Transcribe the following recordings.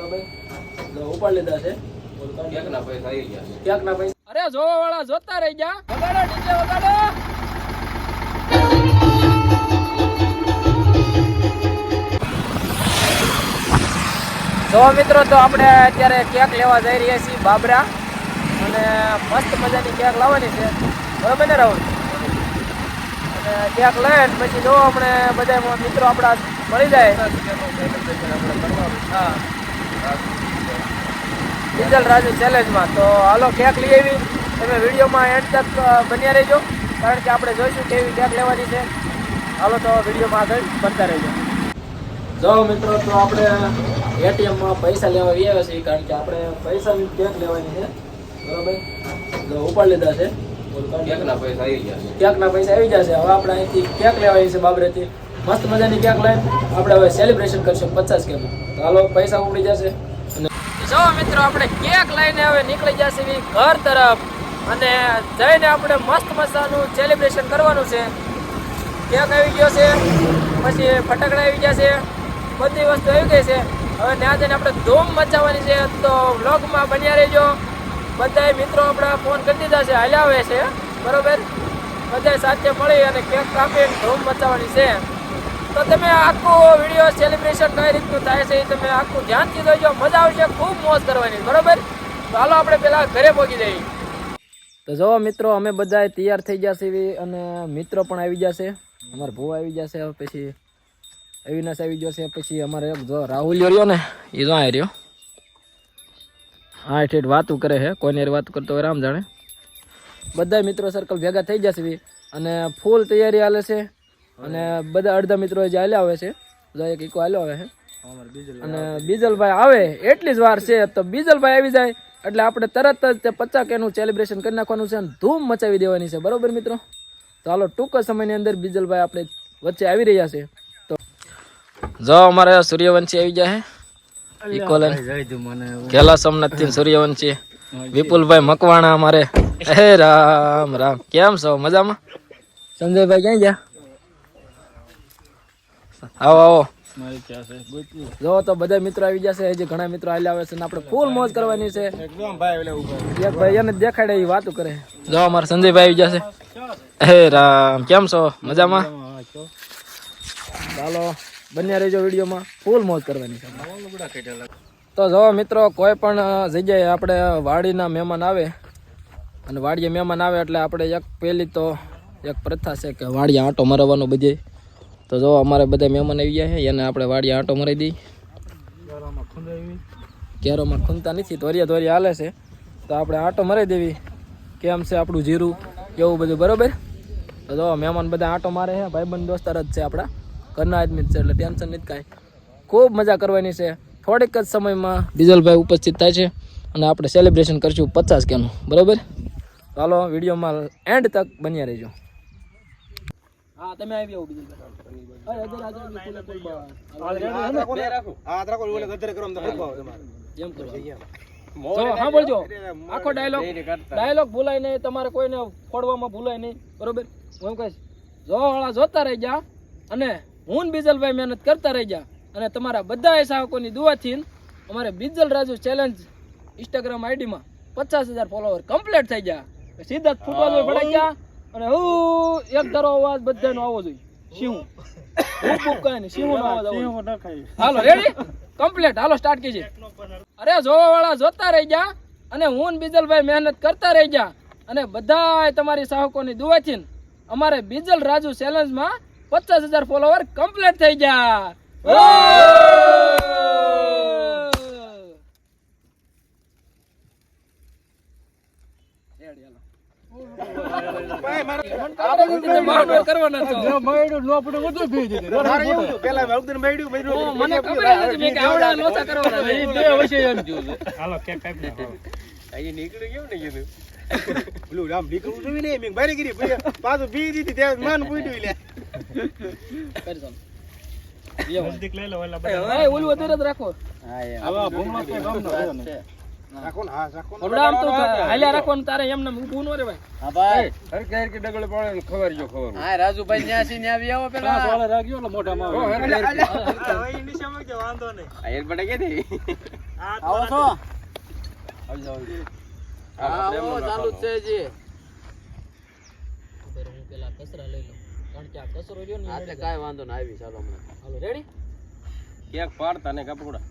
બરોબર ઉપાડ લીધા છે કેકના પૈસા આવી ગયા ક્યાંક ના પૈસા અરે જોવા વાળા જોતા રહી ગયા વગાડો ડીજે વગાડો જો મિત્રો તો આપણે અત્યારે કેક લેવા જઈ રહ્યા છીએ બાબરા અને મસ્ત મજાની કેક લાવવાની છે બરાબર ને રાહુલ અને કેક લઈને પછી જો આપણે બધા મિત્રો આપણા મળી જાય હા ડીઝલ રાજુ ચેલેન્જમાં તો હાલો કેક લઈ આવી. તમે વિડીયોમાં એન્ડ તક બન્યા રહેજો. કારણ કે આપણે જોઈશું કેવી કેક લેવાની છે. હાલો તો વિડીયોમાં આગળ બનતા રહેજો. જો મિત્રો તો આપણે એટીએમમાં પૈસા લેવા આવ્યા છીએ કારણ કે આપણે પૈસાની કેક લેવાની છે. બરાબર? તો ઉપાડ લીધા છે. કેકના પૈસા આવી ગયા છે. કેકના પૈસા આવી જશે હવે આપણે અહીંથી કેક લેવાની છે બાબરેથી. મસ્ત મજાની ક્યાંક લાઈન આપણે હવે સેલિબ્રેશન કરશું પચાસ કેક તો હાલો, પૈસા ઉપડી જશે. જો મિત્રો, આપણે કેક લઈને હવે નીકળી જશે ઘર તરફ. અને જઈને આપણે મસ્ત મજાનું સેલિબ્રેશન કરવાનું છે. કેક આવી ગયો છે, પછી ફટાકડા આવી ગયા છે. બધી વસ્તુ આવી ગઈ છે. હવે ત્યાં જઈને આપણે ધૂમ મચાવવાની છે. તો વ્લોગમાં બન્યા રહેજો. બધાય મિત્રો આપણા ફોન કરી દીધા છે. હાલ્યા આવે છે. બરોબર? બધા સાથે મળી અને કેક કાપીને ધૂમ મચાવવાની છે. તો તમે આખું વીડિયો સેલિબ્રેશન કઈ રીતનું થાય છે એ તમે આખું ધ્યાનથી જોઈજો મજા આવશે, ખૂબ મોજ કરવાની, બરોબર? હાલો આપણે પહેલાં ઘરે પહોંચી જઈએ. તો જો મિત્રો, અમે બધા તૈયાર થઈ ગયા છીએ અને મિત્રો પણ આવી જશે અમારા ભૂ આવી જશે પછી અવિનાશ આવી જશે પછી અમારે એક જો રાહુલ રહ્યો ને, એ જો રહ્યો. હા, ઠેઠ વાતું કરે છે, કોઈને વાત કરતો હોય રામ જાણે. બધા મિત્રો સર્કલ ભેગા થઈ જશે અને ફૂલ તૈયારી હાલે છે. અને બધા અડધા મિત્રો જે હાલ્યા આવે છે બધા એક ઈકો હાલ્યો આવે છે. અને બીજલભાઈ આવે એટલી જ વાર છે તો બીજલભાઈ આવી જાય એટલે આપણે તરત જ તે પચાસ કેનું સેલિબ્રેશન કરી નાખવાનું છે અને ધૂમ મચાવી દેવાની છે. બરોબર મિત્રો? તો હાલો ટૂંક સમયની અંદર બીજલભાઈ આપણે વચ્ચે આવી રહ્યા છે. તો જો અમારે સૂર્યવંશી આવી જાય છે ઇકોલન કેલા સૂર્યવંશી. વિપુલભાઈ મકવાણા અમારે. હે રામ રામ. કેમ છો? મજામાં? સંજયભાઈ ક્યાં ગયા? આવો આવો. જો તો બધા મિત્રો આવી જશે હજી ઘણા મિત્રો આવેલા આવે છે ને આપણે ફૂલ મોજ કરવાની છે. એક ભાઈ એને દેખાડે એ વાતો કરે. જો અમારે સંજયભાઈ આવી જશે હે રામ કેમ છો? મજામાં? ચાલો બન્યા રહેજો વિડીયોમાં. ફૂલ મોજ કરવાની છે. તો જો મિત્રો કોઈ પણ જગ્યાએ આપણે વાડીના મહેમાન આવે અને વાડીએ મહેમાન આવે એટલે આપણે એક પહેલી તો એક પ્રથા છે કે વાડીએ આંટો મરવાનો બધે. તો જો અમારે બધા મહેમાન આવી ગયા છે, એને આપણે વાડીએ આંટો મરી દઈ કેરોમાં ખૂંદતા નથી, ધોરિયા ધોરિયા હાલે છે. તો આપણે આંટો મરાવી દેવી. કેમ છે આપણું જીરું? કેવું બધું, બરોબર? તો જો, મહેમાન બધા આંટો મારે છે, ભાઈબંધ દોસ્તાર જ છે આપણા. ઘરના આદમી જ છે, એટલે ટેન્શન નથી કાંઈ. ખૂબ મજા કરવાની છે. થોડીક જ સમયમાં ડીઝલભાઈ ઉપસ્થિત થાય છે અને આપણે સેલિબ્રેશન કરશું પચાસ કેનું, બરોબર? ચાલો વિડીયોમાં એન્ડ તક બન્યા રહેજો. હા તમે આવી આવો એમ કરો. જો સાંભળજો આખો ડાયલોગ ડાયલોગ ભૂલાય નહીં તમારે કોઈને ફોડવામાં ભૂલાય નહીં. બરોબર? હું એમ કહીશ જો વાળા જોતા રહી જા અને હું બીજલભાઈ મહેનત કરતા રહી જા અને તમારા બધા સાહકોની દુઆથી અમારે બીજલ રાજુ ચેલેન્જ ઇન્સ્ટાગ્રામ આઈડીમાં પચાસ હજાર ફોલોવર કમ્પ્લીટ થઈ ગયા સીધા જ ફૂટવા ગયા અને હું એક ધારો અવાજ બધાનો આવવો જોઈએ. સિંહ. બુક બુક કાંઈ નહીં સિંહનો અવાજ આવવો હાલો રેડી કમ્પ્લીટ હાલો સ્ટાર્ટ કીજે. અરે જોવા વાળા જોતા રહી ગયા અને હું બીજલભાઈ મહેનત કરતા રહી ગયા. અને બધા તમારી સાહકોની દુઆથી અમારે બીજલ રાજુ ચેલેન્જમાં પચાસ હજાર ફોલોવર કમ્પ્લીટ થઈ ગયા. કરવાના છો ઓ, મને ખબર જ નથી મેં કે આવડા લોચા કરવાના છે. કરી ચાલો. એ ઓલું વધારે જ રાખો રાખો ને હા રાખો હમણાં આમ તો હાલ્યા રાખવાનું તારે એમને ઊભું ન રહેવાય. હા ભાઈ. હરકે હરકે ડગલે પડે ને ખબર જો ખબર હા રાજુભાઈ ન્યા છે ન્યા આવી આવો પેલા પેલા. સોળે રાખ્યો એટલે મોઢામાં ઓ, આવે. હરકે હરકે. આ એર પડે કે નહીં? આવો છો? આવી જાઓ, આવી જાઓ. હા આવો ચાલુ જ છે જી હું પેલા કચરા લઈ લઉં. કારણ કે આ કચરો રહ્યો ને એટલે કાંઈ વાંધો ના આવી ચાલો હમણાં. હાલો રેડી? કેક પાડતા ને કપડા.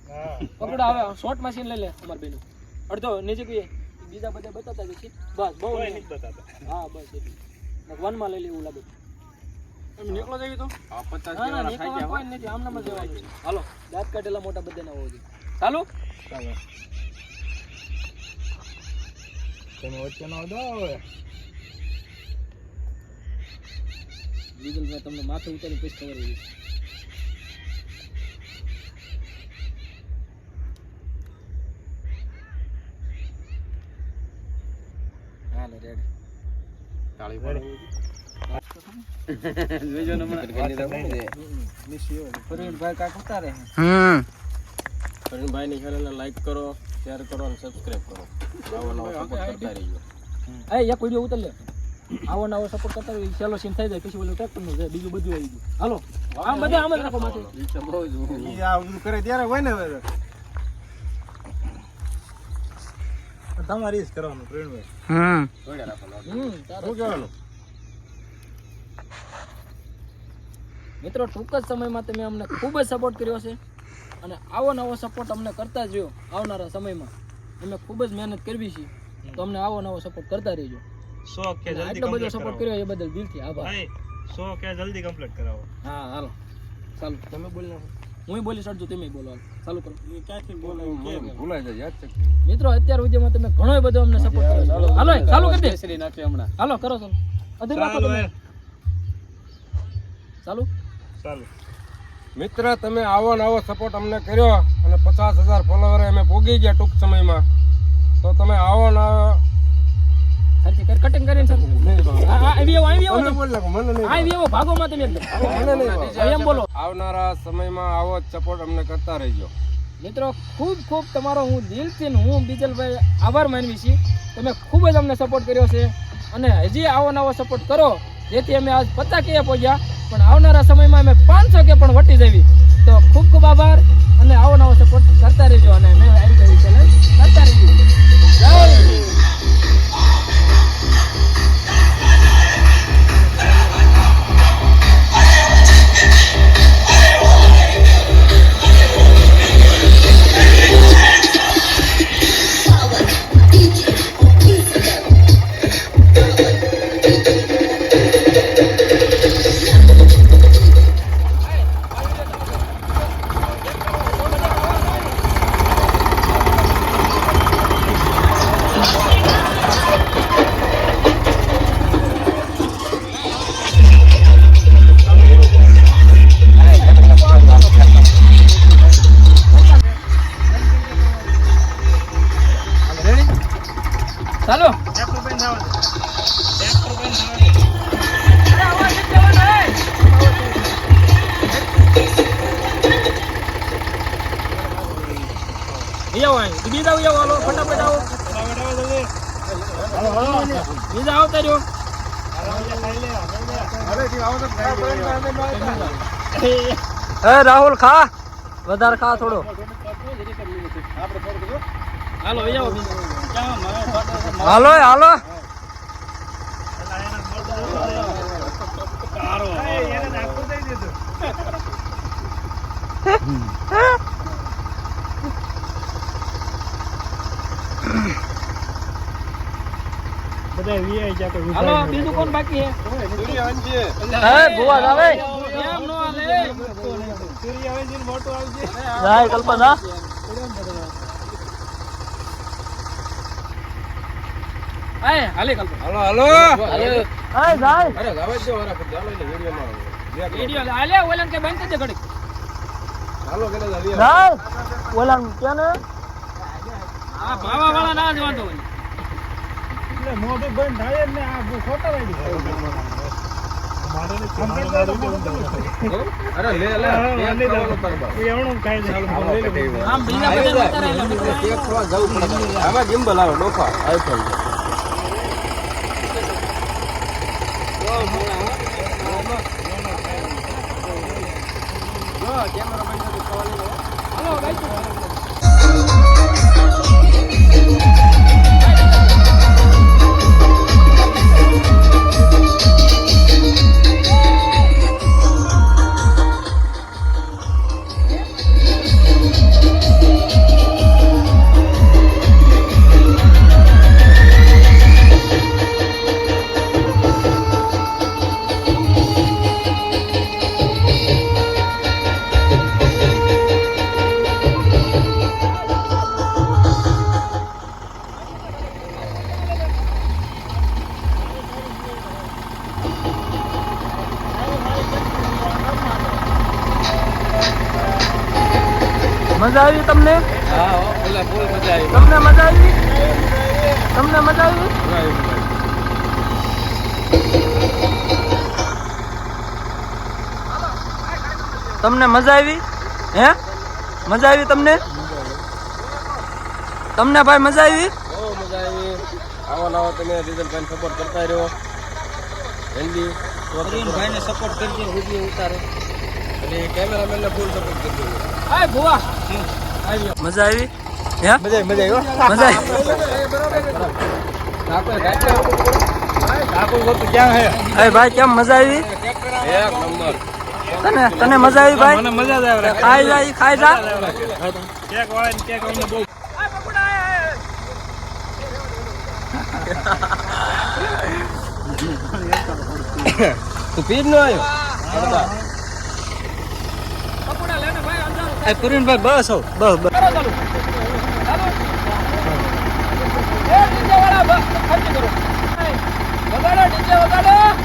પકડો હવે શોર્ટ મશીન લઈ લે અમાર બેનું. અડધો નીચે કહીએ બીજા બધા બતાતા જશે બસ બહુ નહીં. હા બસ એટલે. વનમાં લઈ લેવું લાગે. તમે નીકળો જઈએ તો. કોઈ નથી. આમનામ જ જવાનું હાલો. દાંત કાઢેલા મોટા બધા ના હોવા જોઈએ. ચાલો. તમે વચ્ચે ના દો હવે. લીગલ મેં તમને માથે ઉતારી પછી ખબર હોય હાલો રેડ તાળી પાડો. લાઈક કરો શેર કરો અને સબસ્ક્રાઇબ કરો. નવો નવો સપોર્ટ કરતા રહીજો. એ એક વીડિયો ઉતર લે. આવો નવો સપોર્ટ કરતા હોય સેલો સીન થઈ જાય પછી ઓલું ટ્રેક્ટરનું બીજું બધું આવી ગયું. હાલો. આમ બધા આમ જ રાખો માથે ઈ કરે ત્યારે હોય ને તમારી જ કરવાનું પ્રવીણભાઈ હમ. શું કહેવાનું? મિત્રો ટૂંક જ સમયમાં તમે અમને ખૂબ જ સપોર્ટ કર્યો છે અને આવો નવો સપોર્ટ અમને કરતા જ રહ્યો આવનારા સમયમાં. અમે ખૂબ જ મહેનત કરવી છે. તો અમને આવો નવો સપોર્ટ કરતા રહેજો. સો કે અને આટલો બધો સપોર્ટ કર્યો એ બદલ દિલથી આભાર. સો કે જલ્દી કમ્પ્લીટ કરાવો. હા હાલો. ચાલો. તમે બોલી નાખો હું બોલી અડધું તમે બોલો. ચાલુ કરો. ભૂલાઈ જાય યાદ છે? મિત્રો અત્યાર સુધીમાં તમે ઘણો બધો અમને સપોર્ટ કર્યો. ચાલો હાલો ચાલુ. કરી દે. શ્રી નાખી હમણાં. હાલો કરો ચાલો. અધર રાખો ચાલો તમે. ચાલુ. ચાલુ. મિત્ર તમે આવો નવો સપોર્ટ અમને કર્યો અને પચાસ હજાર ફોલોવર અમે ભોગી ગયા ટૂંક સમયમાં. તો તમે આવો નવો હરખી કરી કટિંગ કરીને આ આવી આવો આવી આવો બોલ નાખો, મને નહીં આવી આવો ભાગોમાં તમે એકદમ હવે એમ બોલો. આવનારા સમયમાં આવો જ સપોર્ટ અમને કરતા રહેજો. મિત્રો ખૂબ ખૂબ તમારો હું દિલથી હું બીજલભાઈ આભાર માનવી છીએ. તમે ખૂબ જ અમને સપોર્ટ કર્યો છે. અને હજી આવો નવો સપોર્ટ કરો જેથી અમે આજ પચાસ કે પહોંચ્યા પણ આવનારા સમયમાં અમે પાંચસો કે પણ વટી જવી. તો ખૂબ ખૂબ આભાર. અને આવો નવો સપોર્ટ કરતા રહેજો. અને મેં આવી ગઈ ચેનલ કરતા રહેજો. જય ઈ આવો અહીં. ઈ બીજા આવો, આવો ફટાફટ આવો. બીજા આવો તો હે રાહુલ ખા વધારે ખા થોડો. હાલો? હાલો હાલો પેલા એને મોઢું કારો. એ, એને નાખવું દઈ દીધું. બધા વીઆઈ ગયા તો હાલો બીજું કોણ બાકી હે સૂર્યવંશી. હે ભુવા આવે કેમ નો આવે સૂર્યવંશી મોટું આવશે જાય કલ્પના. આય હાલે. કલ્પના હાલો. હાલો. આય જાય અરે ગાવા દો વારા ફરતી. હાલો એટલે વિડીયોમાં આવો. વિડિયો હાલે ઓલાને કે બંધ કરજે ઘડીક. હાલો કે જાય ઓલાને કે ને? આ ભાવા વાળા ના જ વાંધો હોય. મોઢું બંધ થાય ને આ ખોટા વાગી મારે નથી, મારે મારું કેવું છે? અરે લે લે હા, કેક વાંધો ખાવાનો નહીં. તાર બાપ. એ એવણું ખાય છે. આમ બીજા બધા જવું પડે આમાં જિમ્બલ આવે ડોફા iPhone મજા આવી તમને? હા હો, ફૂલે ફૂલ મજા આવી. તમને મજા આવી? તમને મજા આવી? તમને મજા આવી? હે? મજા આવી તમને? તમને ભાઈ મજા આવી? બહુ મજા આવી. આવો નવો તમે ડીઝલ સપોર્ટ કરતા રહ્યો. હેન્ડી ભાઈને સપોર્ટ કરજો વીડિયો ઉતારે. અને કેમેરામેન ને ફૂલ સપોર્ટ કરજો. હાય ભુવા. મજા આવી હે મજા મજા આવ્યો મજા આવી ઠાકોર ગોતું ક્યાં હે અરે ભાઈ કેમ મજા આવી એક નંબર તને તને મજા આવી ભાઈ મને મજા જ આવે ખાઈ જા ખાઈ જા કેક વાળાને કેક અમને બહુ તું પીજ નો આવ્યો પ્રવીણભાઈ બસ હો બસ બસ. વગાડો ડીજે વગાડો.